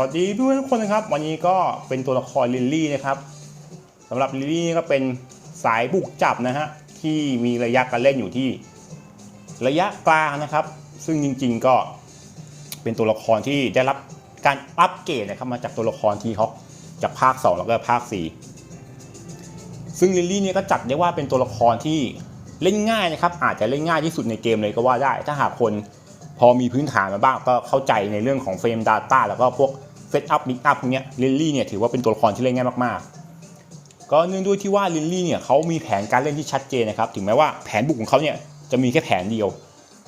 สวัสดีเพื่อนทุกคนนะครับ วันนี้ก็เป็นตัวละครลิลลี่นะครับสำหรับลิลลี่นี่ก็เป็นสายบุกจับนะฮะที่มีระยะการเล่นอยู่ที่ระยะกลางนะครับ ซึ่งจริงๆก็เป็นตัวละครที่ได้รับการอัปเกรดนะครับมาจากตัวละครทีฮอคจากภาค 2 แล้วก็ภาค 4 ซึ่งลิลลี่เนี่ยก็จัดได้ว่าเป็นตัวละครที่เล่นง่ายนะครับ อาจจะเล่นง่ายที่สุดในเกมเลยก็ว่าได้ ถ้าหากคนพอมีพื้นฐานมาบ้างก็เข้าใจในเรื่องของเฟรม Data แล้วก็พวก เซตอัพมิกอัพพวกเนี้ยลิลลี่เนี่ยถือว่าเป็นตัวละครที่เล่นง่ายมากๆ ก็เนื่องด้วยที่ว่าลิลลี่เนี่ยเขามีแผนการเล่นที่ชัดเจนนะครับถึงแม้ว่าแผนบุกของเขาเนี่ยจะมีแค่แผนเดียว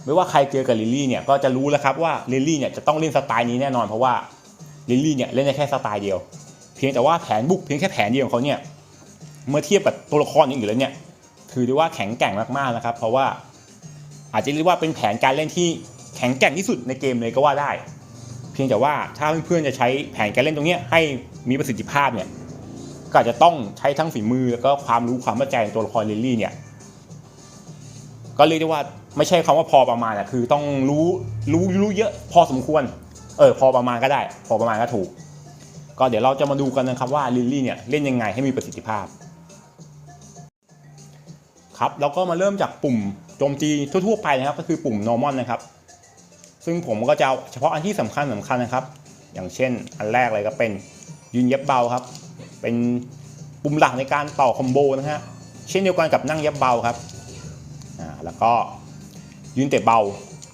ไม่ว่าใครเจอกับลิลลี่เนี่ยก็จะรู้แล้วครับว่าลิลลี่เนี่ยจะต้องเล่นสไตล์นี้แน่นอนเพราะว่าลิลลี่เนี่ยเล่นได้แค่สไตล์เดียว เพียงแต่ว่าแผนบุกเพียงแค่แผนเดียวของเขาเนี่ยเมื่อเทียบกับตัวละครอื่นๆแล้วเนี่ยถือได้ว่าแข็งแกร่งมากๆนะครับ เพราะว่าอาจจะเรียกว่าเป็นแผนการเล่นที่แข็งแกร่งที่สุดในเกมเลยก็ว่าได้ พียงแต่ว่าถ้าเพื่อนๆจะใช้แผนการเล่นตรงนี้ให้มีประสิทธิภาพเนี่ยก็อาจจะต้องใช้ทั้งฝีมือแล้วก็ความรู้ความเข้าใจตัวละครลิลลี่เนี่ยก็เรียกได้ว่าไม่ใช่คำว่าพอประมาณอะคือต้องรู้รู้รู้เยอะพอสมควรเออพอประมาณก็ได้ พอประมาณก็ถูก ก็เดี๋ยวเราจะมาดูกันนะครับว่าลิลลี่เนี่ยเล่นยังไงให้มีประสิทธิภาพครับแล้วก็มาเริ่มจากปุ่มโจมตีทั่วๆไปนะครับ ก็คือปุ่ม normal นะครับ ซึ่งผมก็จะเอาเฉพาะอันที่สำคัญสำคัญนะครับ อย่างเช่น อันแรกเลยก็เป็นยืนเย็บเบาครับ เป็นปุ่มหลักในการต่อคอมโบนะฮะเช่นเดียวกันกับนั่งเย็บเบาครับอ่าแล้วก็ยืนเตะเบา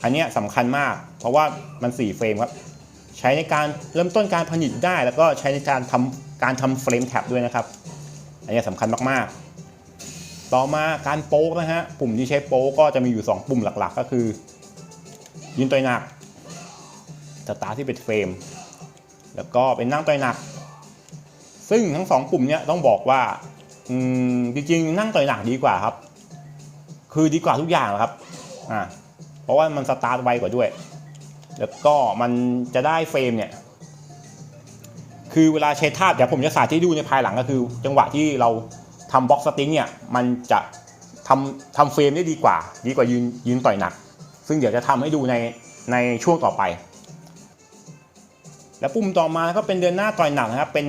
อันนี้ยสำคัญมาก เพราะว่ามัน 4 เฟรมครับ ใช้ในการเริ่มต้นการผลิตได้ แล้วก็ใช้ในการทำการทำเฟรมแท็บด้วยนะครับ อันนี้สำคัญมากๆ ต่อมาการโป๊กนะฮะปุ่มที่ใช้โป๊กก็จะมีอยู่ 2 ปุ่มหลักๆ ก็คือ ยืนตัวหนักสตาร์ที่เป็นเฟรม แล้วก็เป็นนั่งตัวหนัก ซึ่งทั้งสองปุ่มเนี้ยต้องบอกว่าอืมจริงๆนั่งตัวหนักดีกว่าครับ คือดีกว่าทุกอย่างครับอ่าเพราะว่ามันสตาร์ทไวกว่าด้วย แล้วก็มันจะได้เฟรมเนี่ยคือเวลาใช้ท่าเดี๋ยวผมจะสาธิตดูในภายหลังก็คือ จังหวะที่เราทำบล็อกสติ้งเนี่ยมันจะทำทำเฟรมได้ดีกว่า ดีกว่ายืนยืนต่อยหนัก ซึ่งเดี๋ยวจะทำให้ดูในในช่วงต่อไป แล้วปุ่มต่อมาก็เป็นเดินหน้าต่อยหนักนะครับ เป็น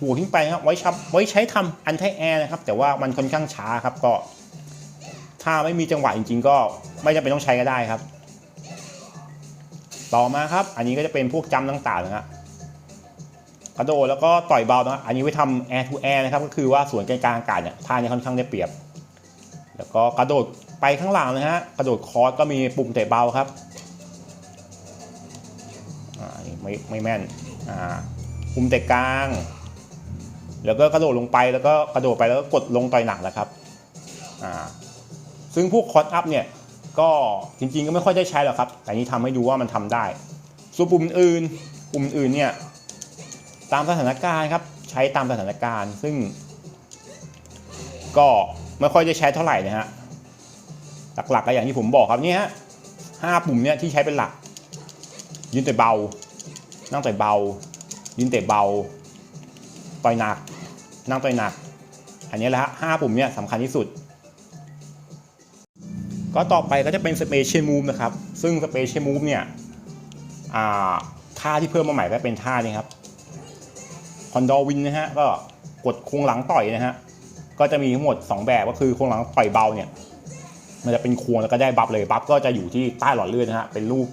หัวขึ้นไปครับไว้ชับไว้ใช้ทำอันไทแอร์นะครับ แต่ว่ามันค่อนข้างช้าครับก็ ถ้าไม่มีจังหวะจริง ๆ ก็ไม่จำเป็นต้องใช้ก็ได้ครับ ต่อมาครับ อันนี้ก็จะเป็นพวกจำต่างๆนะฮะกระโดดแล้วก็ต่อยเบานะ อันนี้ไว้ทำ air to air นะครับ ก็คือว่าส่วนกลางๆอากาศเนี่ยท่านี้ค่อนข้างได้เปรียบ แล้วก็กระโดด ไปข้างหลังนะฮะกระโดดคอร์สก็มีปุ่มเตะเบาครับอ่าไม่ไม่แม่นอ่าปุ่มเตะกลาง แล้วก็กระโดดลงไปแล้วก็กระโดดไปแล้วก็กดลงต่อยหนักนะครับอ่าซึ่งพวกคอร์สอัพเนี่ยก็จริงๆก็ไม่ค่อยได้ใช้หรอกครับ แต่นี้ทำให้ดูว่ามันทำได้ ส่วนปุ่มอื่น ปุ่มอื่นเนี่ยตามสถานการณ์ครับใช้ตามสถานการณ์ ซึ่ง ก็ไม่ค่อยได้ใช้เท่าไหร่นะฮะ หลักๆก็อย่างที่ผมบอกครับนี่ฮะห้าปุ่มเนี่ยที่ใช้เป็นหลัก ยืนแต่เบา นั่งแต่เบา ยืนแต่เบา ต่อยหนัก นั่งต่อยหนัก อันนี้แหละฮะห้าปุ่มเนี่ยสำคัญที่สุด ก็ต่อไปก็จะเป็น Special Move นะครับ ซึ่ง Special Move เนี่ยท่าที่เพิ่มมาใหม่ก็เป็นท่านี้ครับคอนดอวินนะฮะก็กดโครงหลังต่อยนะฮะก็จะมีทั้งหมด 2 แบบก็คือโครงหลังต่อยเบาเนี่ย มันจะเป็นควงแล้วก็ได้บัฟเลยบัฟก็จะอยู่ที่ใต้หลอดเลือดนะฮะเป็นรูป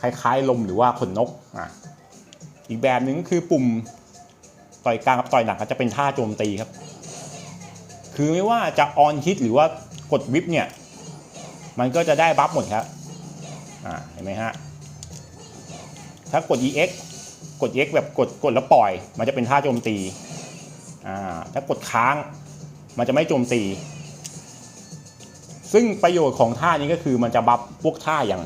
คล้ายๆลมหรือว่าขนนกอะอีกแบบหนึ่งก็คือปุ่มต่อยกลางกับต่อยหนักจะเป็นท่าโจมตีครับ คือไม่ว่าจะออนฮิตหรือว่ากดวิปเนี่ย มันก็จะได้บัฟหมดครับอ่าเห็นไหมฮะถ้ากด EX กด EX แบบกดกดแล้วปล่อย มันจะเป็นท่าโจมตีอ่าถ้ากดค้างมันจะไม่โจมตี ซึ่งประโยชน์ของท่านี้ก็คือมันจะบัฟพวกท่าอย่าง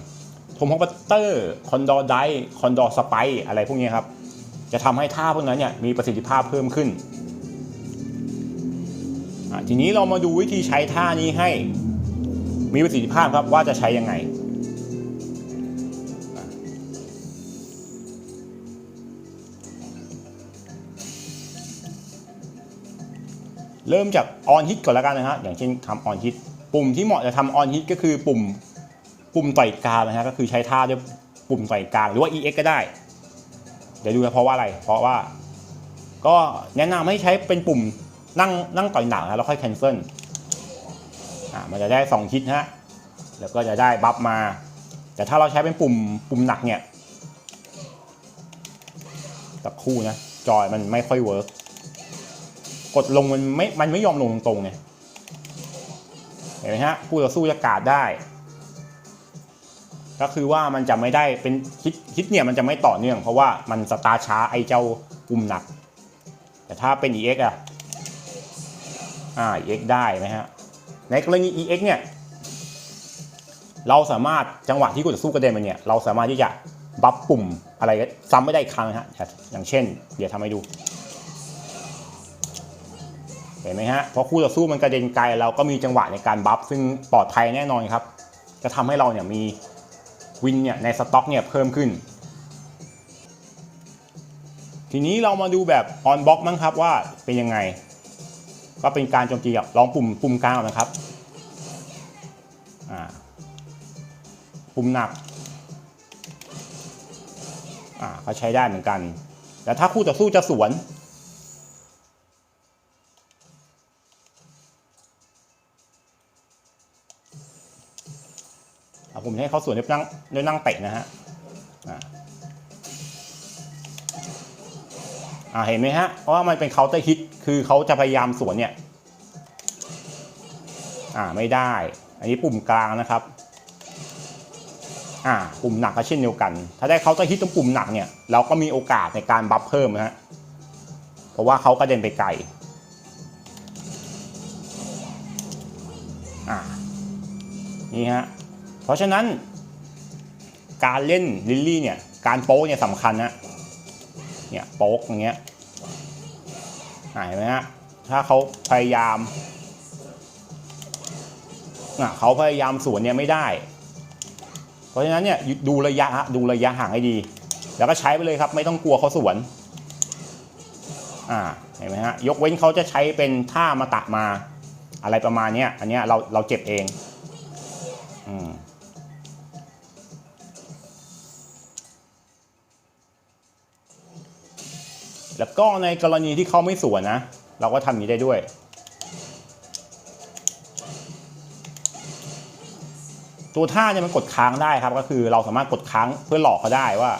โทมฮอปเตอร์คอนดอร์ไดคอนดอร์สไปอะไรพวกนี้ครับ จะทำให้ท่าพวกนั้นเนี่ยมีประสิทธิภาพเพิ่มขึ้นอ่าทีนี้เรามาดูวิธีใช้ท่านี้ให้มีประสิทธิภาพครับว่าจะใช้ยังไงเริ่มจากออนฮิตก่อนแล้วกันนะฮะอย่างเช่นทำออนฮิต ปุ่มที่เหมาะจะทำออนฮิตก็คือปุ่มปุ่มต่อยกลางนะฮะก็คือใช้ท่าด้วยปุ่มต่อยกลางหรือว่า EX ก็ได้ เดี๋ยวดูนะเพราะว่าอะไร เพราะว่า ก็แนะนำให้ใช้เป็นปุ่มนั่งนั่งต่อยหนักนะแล้วค่อย cancel อ่ามันจะได้สองฮิตฮะแล้วก็จะได้บัฟมา แต่ถ้าเราใช้เป็นปุ่มปุ่มหนักเนี่ยสักคู่นะจอยมันไม่ค่อยเวิร์กกดลงมันไม่มันไม่ยอมลงตรงๆไง เห็นไหมฮะคู่ต่อสู้จะกาดได้ ก็คือว่ามันจะไม่ได้เป็นฮิตฮิตเนี่ยมันจะไม่ต่อเนื่อง เพราะว่ามันสตาร์ช้าไอเจ้าปุ่มหนัก แต่ถ้าเป็น EX อะอ่า EX ได้ไหมฮะในกรณี EX เนี่ยเราสามารถจังหวะที่กูจะสู้กระเด็นมันเนี่ยเราสามารถที่จะบัฟปุ่มอะไรซ้ำไม่ได้ครั้งนะฮะอย่างเช่น เดี๋ยวทำให้ดู เห็นไหมฮะพอคู่ต่อสู้มันกระเด็นไกลเราก็มีจังหวะในการบัฟซึ่งปลอดภัยแน่นอนครับ จะทำให้เราเนี่ยมีวินเนี่ยในสต็อกเนี่ยเพิ่มขึ้น ทีนี้เรามาดูแบบออนบ็อกมั้งครับว่าเป็นยังไง ก็เป็นการโจมตีลองปุ่มปุ่มกลางนะครับปุ่มหนักอ่าก็ใช้ได้เหมือนกัน แต่ถ้าคู่ต่อสู้จะสวน ผมให้เขาสวนด้วยนั่งด้วยนั่งเตะนะฮะอ่าเห็นไหมฮะเพราะว่ามันเป็นเคาน์เตอร์ฮิตคือเขาจะพยายามสวนเนี่ยอ่าไม่ได้ อันนี้ปุ่มกลางนะครับอ่าปุ่มหนักก็เช่นเดียวกัน ถ้าได้เคาน์เตอร์ฮิตตรงปุ่มหนักเนี่ยเราก็มีโอกาสในการบัฟเพิ่มนะฮะเพราะว่าเขากระเด็นไปไกลอ่านี่ฮะ ราะฉะนั้น การเล่นลิลลี่เนี่ย การโป๊กเนี่ยสำคัญนะ เนี่ยโป๊กอย่างเงี้ยอ่าเห็นไหมฮะถ้าเขาพยายามอะเขาพยายามสวนเนี่ยไม่ได้ เพราะฉะนั้นเนี่ยดูระยะฮะดูระยะห่างให้ดี แล้วก็ใช้ไปเลยครับ ไม่ต้องกลัวเขาสวนอ่าเห็นไหมฮะยกเว้นเขาจะใช้เป็นท่ามาตะมา อะไรประมาณเนี้ยอันเนี้ยเราเราเจ็บเอง อืม แล้วก็ในกรณีที่เขาไม่สวนนะ เราก็ทำอย่างนี้ได้ด้วย ตัวท่าเนี่ยมันกดค้างได้ครับ ก็คือเราสามารถกดค้างเพื่อหลอกเขาได้ว่า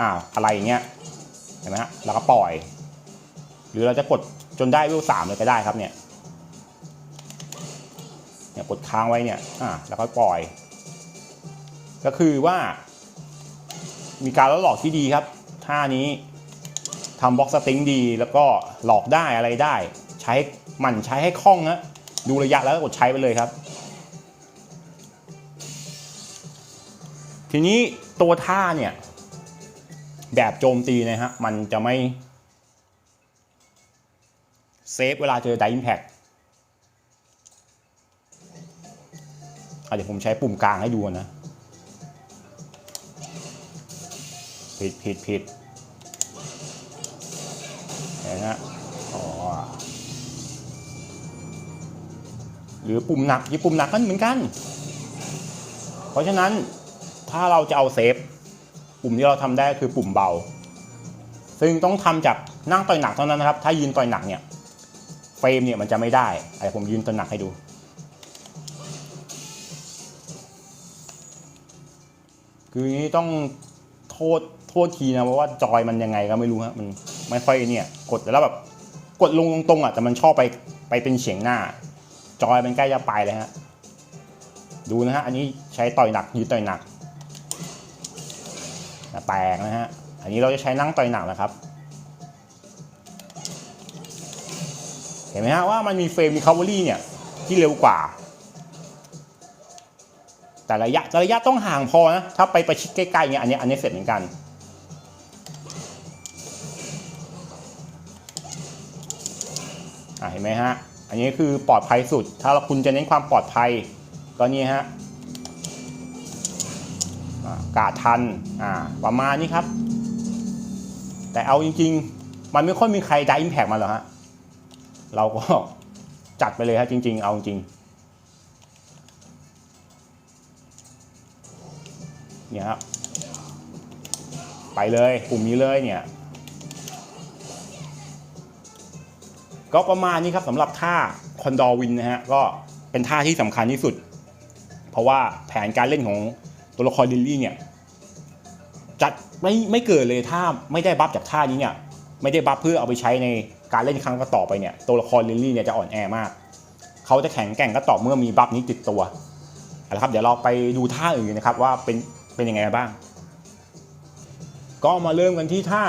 อ่าอะไรอย่างเงี้ยเห็นไหมฮะแล้วก็ปล่อย หรือเราจะกดจนได้วิวสามเลยก็ได้ครับเนี่ยเนี่ยกดค้างไว้เนี่ย อ่า แล้วก็ปล่อย ก็คือว่า มีการล่อหลอกที่ดีครับท่านี้ ทำบล็อกสติงดี แล้วก็หลอกได้อะไรได้ ใช้มันใช้ให้คล่องนะดูระยะแล้วกดใช้ไปเลยครับ ทีนี้ตัวท่าเนี่ย แบบโจมตีนะฮะมันจะไม่เซฟเวลาเจอไดอิมแพ t เดี๋ยวผมใช้ปุ่มกลางให้ดูนะ ผิดผิดผิด นไหมฮะหรือปุ่มหนักยี่ปุ่มหนักก็เหมือนกัน เพราะฉะนั้นถ้าเราจะเอาเซฟ ปุ่มที่เราทำได้คือปุ่มเบา ซึ่งต้องทำจากนั่งต่อยหนักเท่านั้นนะครับ ถ้ายืนต่อยหนักเนี่ยเฟรมเนี่ยมันจะไม่ได้ไอ้ผมยืนต่อยหนักให้ดูคือนี้ต้องโทษโทษทีนะเพราะว่าจอยมันยังไงก็ไม่รู้ฮะมัน ไม่ค่อยเนี่ยกดแล้วแบบกดลงตรงๆอะแต่มันชอบไปไปเป็นเฉียงหน้า จอยมันใกล้จะไปเลยฮะดูนะฮะอันนี้ใช้ต่อยหนักยืนต่อยหนักแตกนะฮะอันนี้เราจะใช้นั่งต่อยหนักนะครับ เห็นไหมฮะว่ามันมีเฟรมมีคาร์บอรี่เนี่ยที่เร็วกว่า แต่ระยะระยะต้องห่างพอนะถ้าไปประชิดใกล้ๆเนี่ยอันนี้อันนี้เสร็จเหมือนกัน เห็นไหมฮะ อันนี้คือปลอดภัยสุด ถ้าคุณจะเน้นความปลอดภัย ก็นี่ฮะกาดทันอ่าประมาณนี้ครับ แต่เอาจริง ๆ มันไม่ค่อยมีใครได้อิมแพกมาหรอกฮะ เราก็จัดไปเลยฮะจริง ๆ เอาจริงเนี่ยครับไปเลยปุ่มนี้เลยเนี่ย ก็ประมาณนี้ครับสำหรับท่าคอนดอร์วินนะฮะก็เป็นท่าที่สำคัญที่สุด เพราะว่าแผนการเล่นของตัวละครลิลลี่เนี่ยจัดไม่ไม่เกิดเลยถ้าไม่ได้บัฟจากท่านี้เนี่ยไม่ได้บัฟเพื่อเอาไปใช้ในการเล่นครั้งต่อไปเนี่ยตัวละครลิลลี่เนี่ยจะอ่อนแอมาก เขาจะแข็งแกร่งก็ต่อเมื่อมีบัฟนี้ติดตัวเอาละครับเดี๋ยวเราไปดูท่าอื่นนะครับว่าเป็นเป็นยังไงบ้าง ก็มาเริ่มกันที่ท่า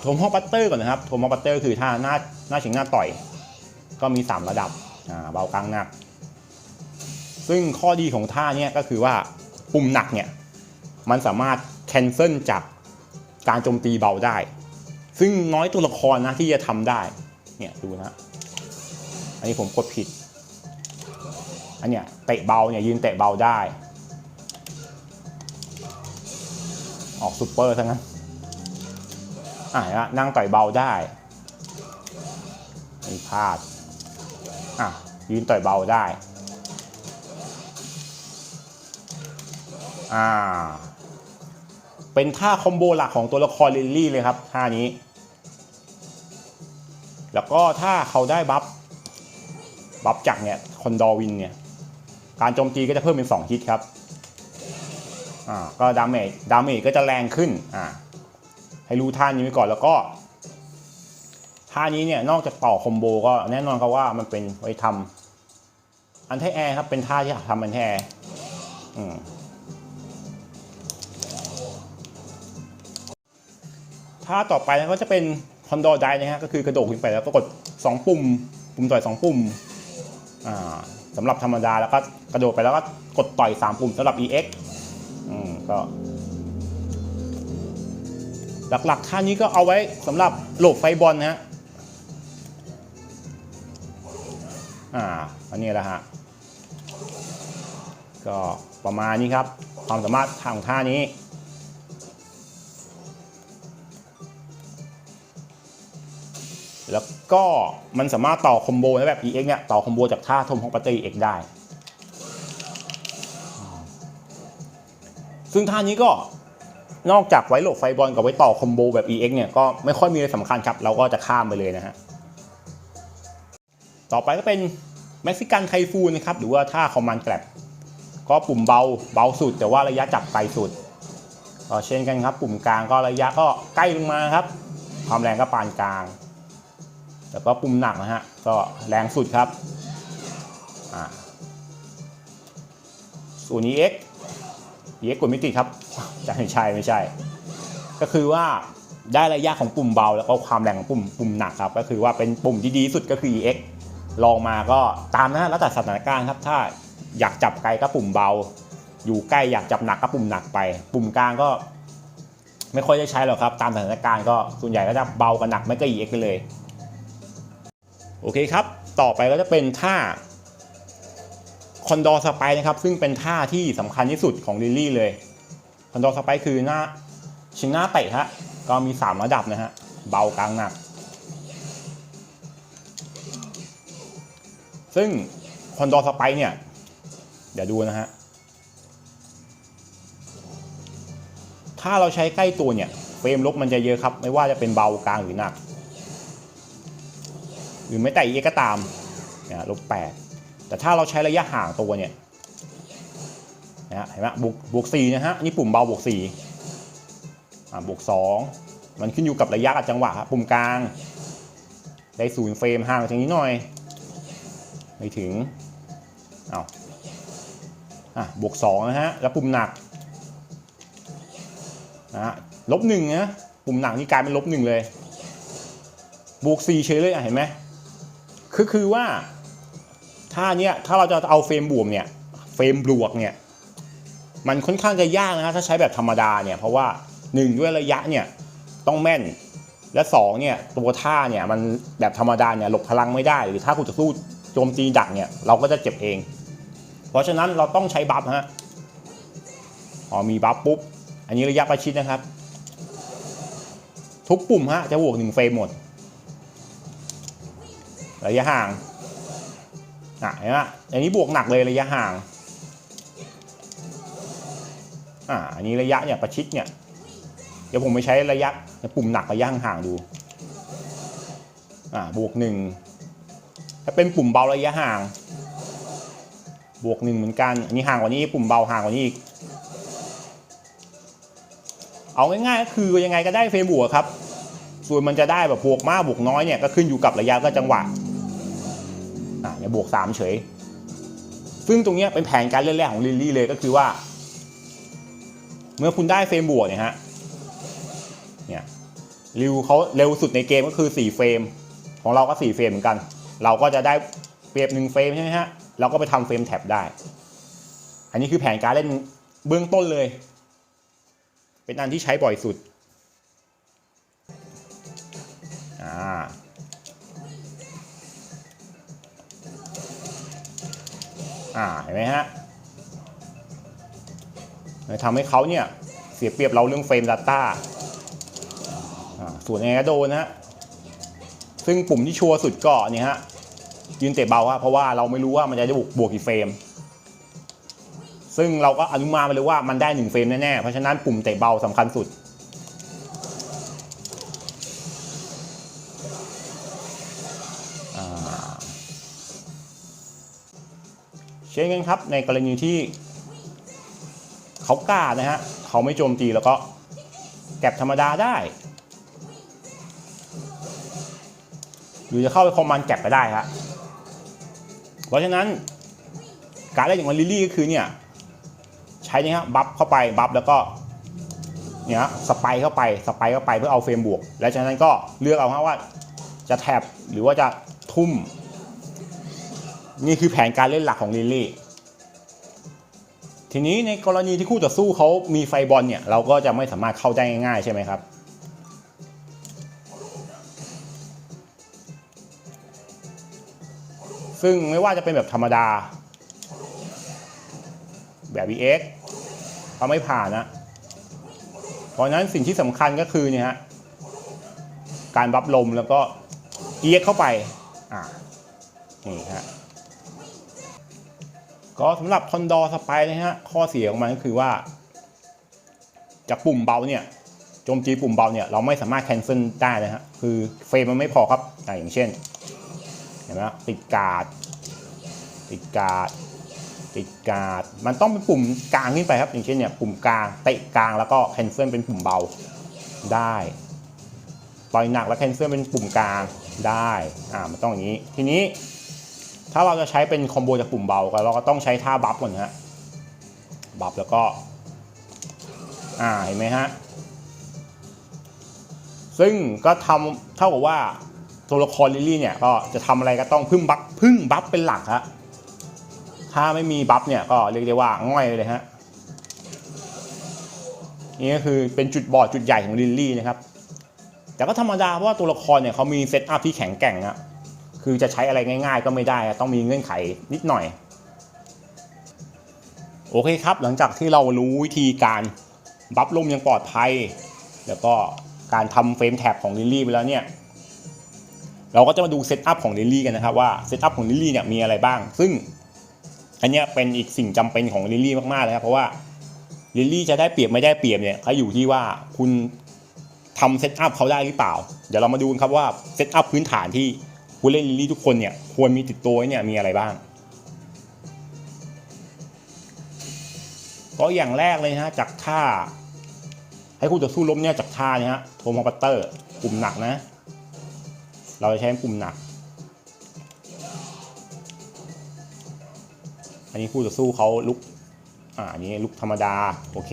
โทมฮอปัตเตอร์ก่อนนะครับโทมฮอปัตเตอร์คือท่าหน้าหน้าชิงหน้าต่อย ก็มี 3 ระดับเบากลางหนัก ซึ่งข้อดีของท่าเนี้ก็คือว่าปุ่มหนักเนี่ยมันสามารถแคนเซิลจากการโจมตีเบาได้ ซึ่งน้อยตัวละครนะที่จะทำได้เนี่ยดูนะ อันนี้ผมกดผิด อันเนี้ยเตะเบาเนี่ยยืนเตะเบาได้ ออกซูเปอร์ซะงั้นอะเห็น ปะนั่งต่อยเบาได้ไม่พลาดอะยืนต่อยเบาได้อ่าเป็นท่าคอมโบหลักของตัวละครลิลลี่เลยครับท่านี้ แล้วก็ถ้าเขาได้บัฟบัฟจากเนี่ยคอนดอร์วินเนี่ยการโจมตีก็จะเพิ่มเป็น2ฮิตครับอ่าก็ดาเมจดาเมจก็จะแรงขึ้นอ่า ให้รู้ท่านี้ไว้ก่อนแล้วก็ท่านี้เนี่ยนอกจากต่อคอมโบก็แน่นอนครับว่ามันเป็นไว้ทำอันเทแอร์ครับเป็นท่าที่ทำอันเทแอร์ท่าต่อไปนะก็จะเป็นคอนโดไดนะฮะก็คือกระโดดขึ้นไปแล้วก็กด2ปุ่ม ปุ่มต่อย2ปุ่มสำหรับธรรมดาแล้วก็กระโดดไปแล้วก็กดต่อย 3 ปุ่มสำหรับ EX อืมก็ หลักๆท่านี้ก็เอาไว้สำหรับโหลบไฟบอลนะฮะอ่าอันนี้แหละฮะก็ประมาณนี้ครับ ความสามารถทางท่านี้ แล้วก็มันสามารถต่อคอมโบได้แบบ EX เนี่ยต่อคอมโบจากท่าทมของปัตเตอร์ EX ได้ ซึ่งท่านี้ก็ นอกจากไว้โหลบไฟบอลกับไว้ต่อคอมโบแบบ EX เนี่ยก็ไม่ค่อยมีอะไรสำคัญครับ เราก็จะข้ามไปเลยนะฮะ ต่อไปก็เป็นเม็กซิกันไทฟูนะครับ หรือว่าท่าคอมมานด์แกลบก็ปุ่มเบาเบาสุด แต่ว่าระยะจับไกลสุดก็เช่นกันครับ ปุ่มกลางก็ระยะก็ใกล้ลงมาครับ ความแรงก็ปานกลาง แล้วก็ปุ่มหนักนะฮะก็แรงสุดครับอ่าส่วน EX EX กดไม่ติดครับ จะไม่ใช่ไม่ใช่ ก็คือว่าได้ระยะของปุ่มเบาแล้วก็ความแรงของปุ่มปุ่มหนักครับก็คือว่าเป็นปุ่มที่ดีสุดก็คือ EX ลองมาก็ตามนะแล้วแต่สถานการณ์ครับ ถ้าอยากจับไกลก็ปุ่มเบา อยู่ใกล้อยากจับหนักก็ปุ่มหนักไป ปุ่มกลางก็ ไม่ค่อยได้ใช้หรอกครับ ตามสถานการณ์ก็ส่วนใหญ่ก็จะเบากับหนักไม่ก็ EX ไปเลยโอเคครับ ต่อไปก็จะเป็นท่าคอนดอร์สไปนะครับ ซึ่งเป็นท่าที่สำคัญที่สุดของลิลลี่เลย คอนดอร์สไปคือหน้าชิงหน้าเตะฮะก็มี 3 ระดับนะฮะ เบากลางหนัก ซึ่งคอนดอร์สไปเนี่ย เดี๋ยวดูนะฮะ ถ้าเราใช้ใกล้ตัวเนี่ย เฟรมลบมันจะเยอะครับ ไม่ว่าจะเป็นเบากลางหรือหนัก หรือไม่แต่เอก็ตามเนี่ยลบแปดแต่ถ้าเราใช้ระยะห่างตัวเนี่ย นะฮะเห็นไหมบวกบวกสี่นะฮะนี่ปุ่มเบาบวกสี่อ่าบวกสองมันขึ้นอยู่กับระยะกับจังหวะครับปุ่มกลาง ได้ศูนย์เฟรมห่างจากนี้หน่อยไม่ถึงเอาอะบวกสองนะฮะแล้วปุ่มหนักนะฮะลบหนึ่งนะปุ่มหนักนี่กลายเป็นลบหนึ่งเลยบวก4เฉยเลยอะเห็นไหมคือคือว่าถ้าเนี้ยถ้าเราจะเอาเฟรมบวกเนี่ยเฟรมบวกเนี่ย มันค่อนข้างจะยากนะถ้าใช้แบบธรรมดาเนี่ยเพราะว่าหนึ่งด้วยระยะเนี่ยต้องแม่น และสองเนี่ยตัวท่าเนี่ยมันแบบธรรมดาเนี่ยหลบพลังไม่ได้ หรือถ้าคุณจะสู้โจมตีดักเนี่ยเราก็จะเจ็บเอง เพราะฉะนั้นเราต้องใช้บัฟฮะอ๋อมีบัฟปุ๊บ อันนี้ระยะประชิดนะครับ ทุกปุ่มฮะจะบวกหนึ่งเฟรมหมด ระยะห่างอะเห็นไหมอันนี้บวกหนักเลยระยะห่าง อ่าอันนี้ระยะเนี่ยประชิดเนี่ยเดี๋ยวผมไปใช้ระยะปุ่มหนักระยะห่างๆดูอ่าบวกหนึ่งถ้าเป็นปุ่มเบาระยะห่าง บวกหนึ่งเหมือนกันอันนี้ห่างกว่านี้ปุ่มเบาห่างกว่านี้อีกเอาง่ายๆก็คือยังไงก็ได้เฟรมบวกครับ ส่วนมันจะได้แบบบวกมากบวกน้อยเนี่ยก็ขึ้นอยู่กับระยะก็จังหวะอ่าเนี่ยบวกสามเฉย ซึ่งตรงเนี้ยเป็นแผนการเล่นแรกของลิลลี่เลยก็คือว่า เมื่อคุณได้เฟรมบวกเนี่ยฮะเนี่ยริวเขาเร็วสุดในเกมก็คือ 4 เฟรม ของเราก็ 4 เฟรมเหมือนกัน เราก็จะได้เปรียบหนึ่งเฟรมใช่ไหมฮะเราก็ไปทำเฟรมแท็บได้ อันนี้คือแผนการเล่นเบื้องต้นเลย เป็นอันที่ใช้บ่อยสุดอ่าอ่าเห็นไหมฮะ ทำให้เขาเนี่ยเสียเปรียบเราเรื่องเฟรม Data อ่าส่วนแอร์โดนะฮะซึ่งปุ่มที่ชัวร์สุดก็เนี่ยฮะยืนเตะเบาฮะเพราะว่าเราไม่รู้ว่ามันจะบวกบวกกี่เฟรม ซึ่งเราก็อนุมานไปเลยว่ามันได้หนึ่งเฟรมแน่ๆเพราะฉะนั้นปุ่มเตะเบาสำคัญสุดเช่นกันครับในกรณีที่ เขากล้านะฮะเขาไม่โจมตีแล้วก็แก็บธรรมดาได้ หรือจะเข้าไปคอมมานด์แก็บก็ได้ครับเพราะฉะนั้นการเล่นอย่างลิลลี่ก็คือเนี่ยใช้นี่ฮะบัฟเข้าไปบัฟแล้วก็เนี่ยฮะสไปเข้าไปสไปเข้าไปเพื่อเอาเฟรมบวก แล้วจากนั้นก็เลือกเอาฮะว่าจะแท็บหรือว่าจะทุ่ม นี่คือแผนการเล่นหลักของลิลลี่ ทีนี้ในกรณีที่คู่ต่อสู้เขามีไฟบอลเนี่ยเราก็จะไม่สามารถเข้าได้ง่ายๆใช่ไหมครับซึ่งไม่ว่าจะเป็นแบบธรรมดา แบบ VX เขาไม่ผ่านนะ เพราะฉะนั้นสิ่งที่สำคัญก็คือเนี่ยฮะการบับลมแล้วก็เอียกเข้าไป อ่า นี่ฮะ ก็สำหรับคอนดอร์สไปนะฮะข้อเสียของมันก็คือว่าจากปุ่มเบาเนี่ยโจมตีปุ่มเบาเนี่ยเราไม่สามารถแคนเซิลได้นะฮะคือเฟรมมันไม่พอครับอ่อย่างเช่นเห็นไหมติดการ์ดติดการ์ดติดการ์ดมันต้องเป็นปุ่มกลางขึ้นไปครับ อย่างเช่นเนี่ยปุ่มกลางเตะกลางแล้วก็แคนเซิลเป็นปุ่มเบาได้ต่อยหนักแล้วแคนเซิลเป็นปุ่มกลางได้อ่ามันต้องอย่างนี้ทีนี้ ถ้าเราจะใช้เป็นคอมโบจากปุ่มเบาเราก็ต้องใช้ท่าบัฟก่อนฮะบัฟแล้วก็ อ่าเห็นไหมฮะ ซึ่งก็ทำเท่ากับว่าตัวละครลิลลี่เนี่ยก็จะทำอะไรก็ต้องพึ่งบัฟพึ่งบัฟเป็นหลักฮะถ้าไม่มีบัฟเนี่ยก็เรียกได้ว่าง่อยเลยฮะนี่ก็คือเป็นจุดบอดจุดใหญ่ของลิลลี่นะครับ แต่ก็ธรรมดาเพราะว่าตัวละครเนี่ยเขามีเซตอัพที่แข็งแกร่งอะ คือจะใช้อะไรง่าย ๆ ก็ไม่ได้ ต้องมีเงื่อนไขนิดหน่อย โอเคครับ หลังจากที่เรารู้วิธีการบัฟลมอย่างปลอดภัย แล้วก็การทำเฟรมแท็บของลิลลี่ไปแล้วเนี่ย เราก็จะมาดูเซตอัพของลิลลี่กันนะครับว่าเซตอัพของลิลลี่เนี่ยมีอะไรบ้าง ซึ่งอันนี้เป็นอีกสิ่งจำเป็นของลิลลี่มากๆเลยครับเพราะว่าลิลลี่จะได้เปรียบไม่ได้เปรียบเนี่ยเขาอยู่ที่ว่าคุณทำเซตอัพเขาได้หรือเปล่า เดี๋ยวเรามาดูกันครับว่าเซตอัพพื้นฐานที่ ผู้เล่นลิลลี่ทุกคนเนี่ยควรมีติดตัวเนี่ยมีอะไรบ้าง ก็อย่างแรกเลยนะฮะจากท่า ให้คู่ต่อสู้ล้มเนี่ยจากท่านี่ฮะโทมอปัตเตอร์ปุ่มหนักนะ เราจะใช้ปุ่มหนัก อันนี้คู่ต่อสู้เขาลุกอ่าอันนี้ลุกธรรมดา โอเค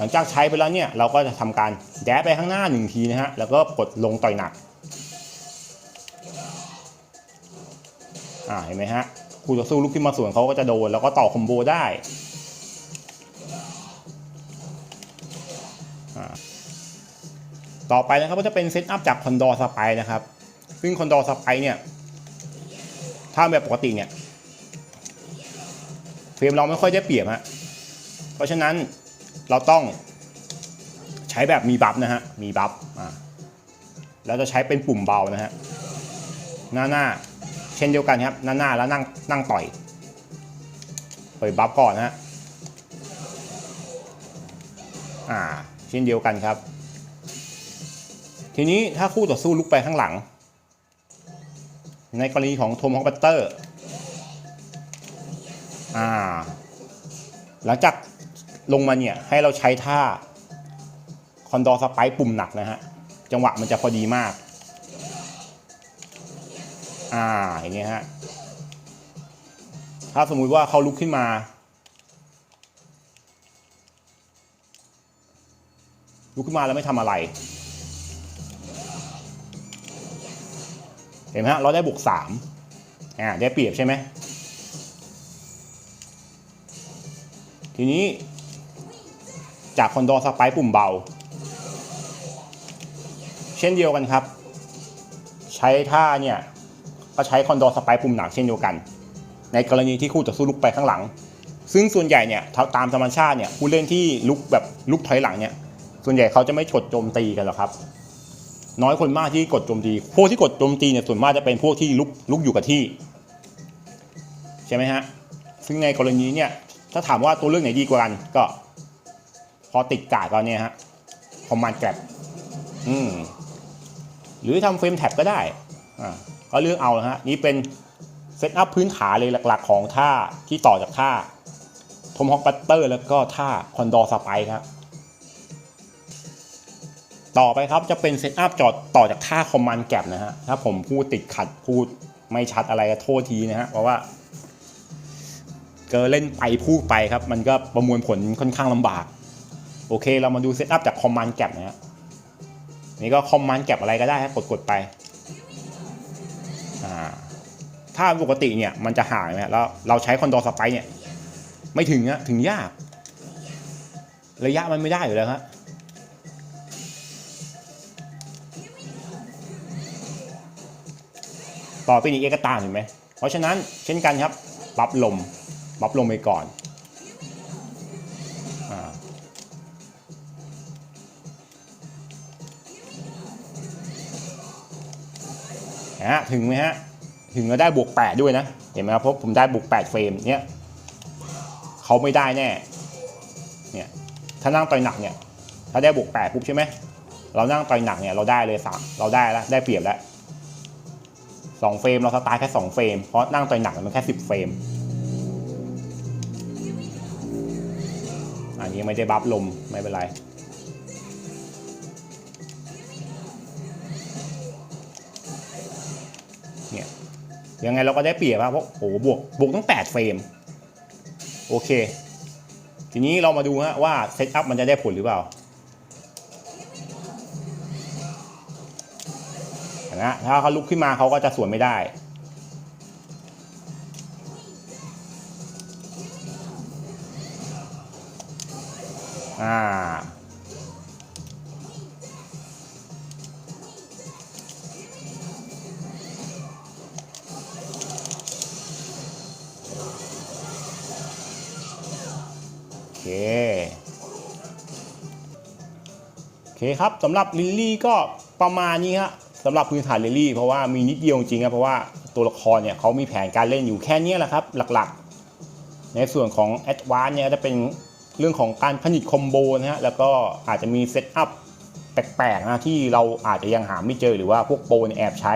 หลังจากใช้ไปแล้วเนี่ยเราก็จะทำการแดบไปข้างหน้าหนึ่งทีนะฮะแล้วก็กดลงต่อยหนักอ่าเห็นไหมฮะคู่ต่อสู้ลุกขึ้นมาส่วนเขาก็จะโดนแล้วก็ต่อคอมโบได้อ่าต่อไปนะครับก็จะเป็นเซตอัพจากคอนดอร์สไปนะครับ ซึ่งคอนดอร์สไปเนี่ย ถ้าแบบปกติเนี่ย เฟรมเราไม่ค่อยได้เปรียบฮะ เพราะฉะนั้น เราต้องใช้แบบมีบัฟนะฮะ มีบัฟอ่าแล้วจะใช้เป็นปุ่มเบานะฮะ หน้าหน้าเช่นเดียวกันครับ หน้าหน้าแล้วนั่งนั่งต่อยต่อยบัฟก่อนนะฮะ อ่า เช่นเดียวกันครับ ทีนี้ถ้าคู่ต่อสู้ลุกไปข้างหลัง ในกรณีของโทมฮอปเตอร์ อ่า หลังจาก ลงมาเนี่ยให้เราใช้ท่าคอนดอร์สไปปุ่มหนักนะฮะ จังหวะมันจะพอดีมาก อ่าอย่างเงี้ยฮะ ถ้าสมมุติว่าเขาลุกขึ้นมา ลุกขึ้นมาแล้วไม่ทำอะไร เห็นไหมฮะ เราได้บวกสามอ่าได้เปรียบใช่ไหมทีนี้ จากคอนโดสไปปุ่มเบา เช่นเดียวกันครับ ใช้ท่าเนี่ยก็ใช้คอนโดสไปปุ่มหนักเช่นเดียวกัน ในกรณีที่คู่ต่อสู้ลุกไปข้างหลัง ซึ่งส่วนใหญ่เนี่ยตามธรรมชาติเนี่ยผู้เล่นที่ลุกแบบลุกถอยหลังเนี่ยส่วนใหญ่เขาจะไม่กดโจมตีกันหรอกครับ น้อยคนมากที่กดโจมตีพวกที่กดโจมตีเนี่ยส่วนมากจะเป็นพวกที่ลุกลุกอยู่กับที่ใช่ไหมฮะซึ่งในกรณีเนี่ยถ้าถามว่าตัวเลือกไหนดีกว่ากันก็ พอติดกาดก็เนี่ยฮะคอมมานด์แกร็บอืมหรือทำเฟรมแท็บก็ได้อ่าก็เลือกเอาฮะนี่เป็นเซตอัพพื้นฐานเลยหลัก ๆ ของท่าที่ต่อจากท่าทมฮอกปัตเตอร์แล้วก็ท่าคอนดอร์สไปครับต่อไปครับจะเป็นเซตอัพจอดต่อจากท่าคอมมานด์แกร็บนะฮะถ้าผมพูดติดขัดพูดไม่ชัดอะไรก็โทษทีนะฮะเพราะว่าเกิเล่นไปพูดไปครับ มันก็ประมวลผลค่อนข้างลำบาก โอเค เรามาดูเซตอัพจากคอมมานด์แกร็บนะฮะนี่ก็คอมมานด์แกร็บอะไรก็ได้ครับกดกดๆไปอ่าถ้าปกติเนี่ยมันจะห่างนะแล้วเราใช้คอนโดสไปเนี่ยไม่ถึงอะถึงยาก ระยะมันไม่ได้อยู่แล้วฮะต่อไปนี้เอกตาเห็นไหมเพราะฉะนั้นเช่นกันครับปรับลมปรับลมไปก่อน ฮะถึงไหมฮะถึงก็ได้บวก 8 ด้วยนะ เห็นไหมครับเพราะผมได้บวก 8 เฟรมเนี่ยเขาไม่ได้แน่เนี่ยถ้านั่งต่อยหนักเนี่ยถ้าได้บวก 8 ปุ๊บใช่ไหมเรานั่งต่อยหนักเนี่ยเราได้เลยสามเราได้แล้วได้เปรียบแล้วสองเฟรมเราสตาร์ทแค่2เฟรมเพราะนั่งต่อยหนักมันแค่10เฟรมอันนี้ไม่ได้บัฟลมไม่เป็นไร ยังไงเราก็ได้เปรียบครับเพราะโอ้โหบวกบวกตั้ง 8 เฟรม โอเค ทีนี้เรามาดูฮะว่าเซตอัพมันจะได้ผลหรือเปล่านะถ้าเขาลุกขึ้นมาเขาก็จะสวนไม่ได้ อ่า โอเคโอเคครับสำหรับลิลลี่ก็ประมาณนี้ฮะสำหรับพื้นฐานลิลลี่เพราะว่ามีนิดเดียวจริงครับเพราะว่าตัวละครเนี่ยเขามีแผนการเล่นอยู่แค่นี้แหละครับหลักๆ ในส่วนของแอดวานเนี่ยจะเป็นเรื่องของการผลิตคอมโบนะฮะแล้วก็อาจจะมีเซตอัพแปลกๆนะที่เราอาจจะยังหาไม่เจอหรือว่าพวกโปรเนี่ยแอบใช้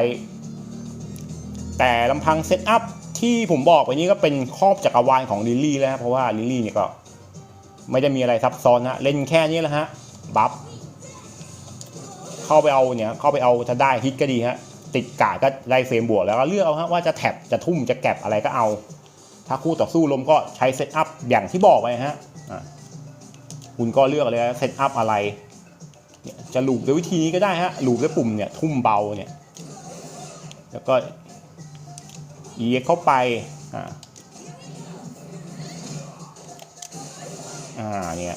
แต่ลำพังเซตอัพที่ผมบอกไปนี้ก็เป็นครอบจักรวาลของลิลลี่แล้วเพราะว่าลิลลี่เนี่ยก็ ไม่ได้มีอะไรซับซ้อนฮะเล่นแค่นี้แหละฮะบัฟเข้าไปเอาเนี่ยเข้าไปเอาถ้าได้ฮิตก็ดีฮะติดกาดก็ได้เฟรมบวกแล้วก็เลือกเอาฮะว่าจะแท็บจะทุ่มจะแก็บอะไรก็เอา ถ้าคู่ต่อสู้ลมก็ใช้เซตอัพอย่างที่บอกไปฮะอะคุณก็เลือกเลยเซตอัพอะไรเนี่ยจะหลูบด้วยวิธีนี้ก็ได้ฮะหลูบด้วยปุ่มเนี่ยทุ่มเบาเนี่ย แล้วก็ e เข้าไปอ่า อ่าเนี่ย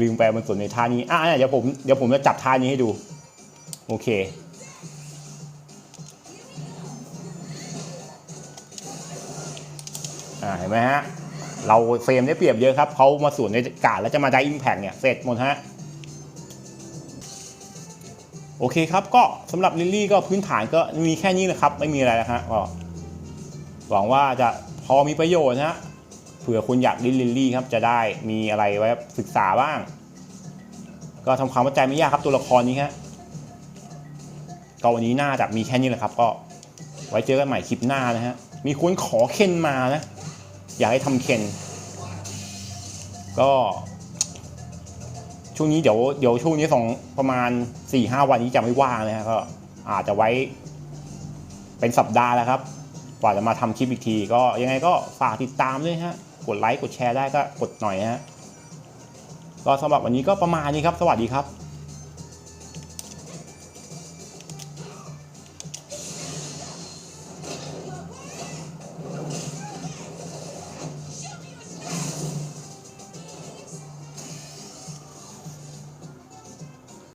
ลืมไปมันส่วนในท่านี้อ่าเดี๋ยวผมเดี๋ยวผมจะจับท่านี้ให้ดู โอเค อ่าเห็นไหมฮะ เราเฟรมได้เปรียบเยอะครับเขามาส่วนในกาดแล้วจะมาได้อิมแพกเนี่ยเสร็จหมดฮะโอเคครับก็สำหรับลิลลี่ก็พื้นฐานก็มีแค่นี้นะครับ ไม่มีอะไรแล้วฮะก็หวังว่าจะพอมีประโยชน์นะฮะ เผื่อคุณอยากเล่นลิลลี่ครับจะได้มีอะไรไว้ศึกษาบ้าง ก็ทำความเข้าใจไม่ยากครับตัวละครนี้ฮะก็วันนี้น่าจะมีแค่นี้แหละครับ ก็ไว้เจอกันใหม่คลิปหน้านะฮะมีคนขอเคนมานะ อยากให้ทำเคนก็ช่วงนี้เดี๋ยวเดี๋ยวช่วงนี้สองประมาณ4ี่ห้าวันนี้จะไม่ว่างนะฮะก็อาจจะไว้เป็นสัปดาห์แล้วครับกว่าจะมาทำคลิปอีกที ก็ยังไงก็ฝากติดตามด้วยฮะ กดไลค์กดแชร์ได้ก็กดหน่อยนะฮะก็สำหรับวันนี้ก็ประมาณนี้ครับ สวัสดีครับ